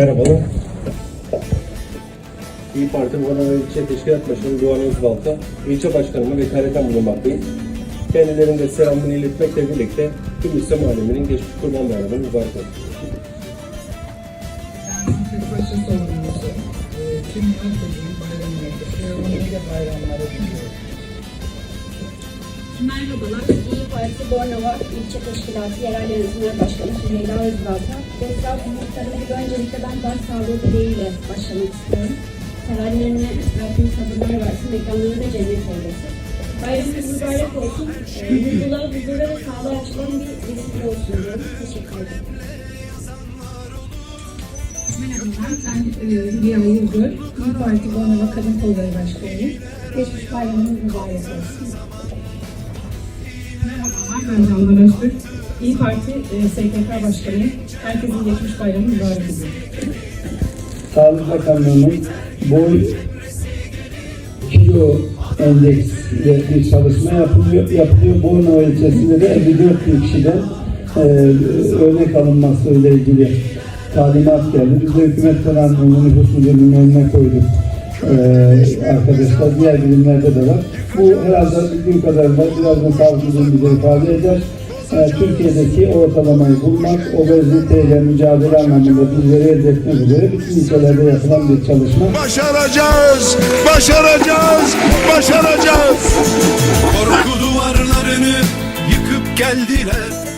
Merhabalar. İyi Parti Muğla İlçe Teşkilat Başkanı Doğan Özbalta, ilçe başkanıma vekaleten bulunmaktayım. Kendilerine selamını iletmekle birlikte tüm İslam aleminin geçmiş kurban bayramını mübarek olsun. Türkbaşı sorumlusu, e, tüm herkesin bayramları, bayramları. Merhabalar, İyi Parti Bornova İlçe Teşkilatı Yerel Yönetimler Başkanı Süleyla Özbalta. Esra Muhtarım gibi öncelikle ben başsağlığı dileğiyle başlamak istiyorum. Sevenlerine Rabbim sabırlar versin, mekanları da cennet eylesin. Bayramınız mübarek olsun. Mutluluğa, huzura ve sağlığa açılan bir vesile olsun diyorum. Teşekkür ederim. Merhabalar, ben e, Hülya Yıldır, İyi Parti Bornova Kadın Kolları Başkanıyım. Geçmiş bayramınız mübarek olsun. Ben Candan Öztürk. İyi Parti e, STK Başkanıyım. Herkesin geçmiş bayramı mübarek ediyorum. Sağlık Bakanlığı'nın boy kilo endeksle bir çalışma yapılıyor. yapılıyor. Bornova ilçesinde de 54 bin kişiden e, örnek alınması ile ilgili talimat geldi. Biz de hükümet kanalının nüfus müdürlüğünün önüne koyduk. E, arkadaşlar diğer bilimlerde de var. Bu herhalde bildiğim kadarıyla birazdan sağlık müdürlüğü ifade eder. E, Türkiye'deki ortalamayı bulmak, obeziteyle mücadele anlamında bizleri elde etmek üzere bütün ülkelerde yapılan bir çalışma. Başaracağız, başaracağız, başaracağız. Korku duvarlarını yıkıp geldiler.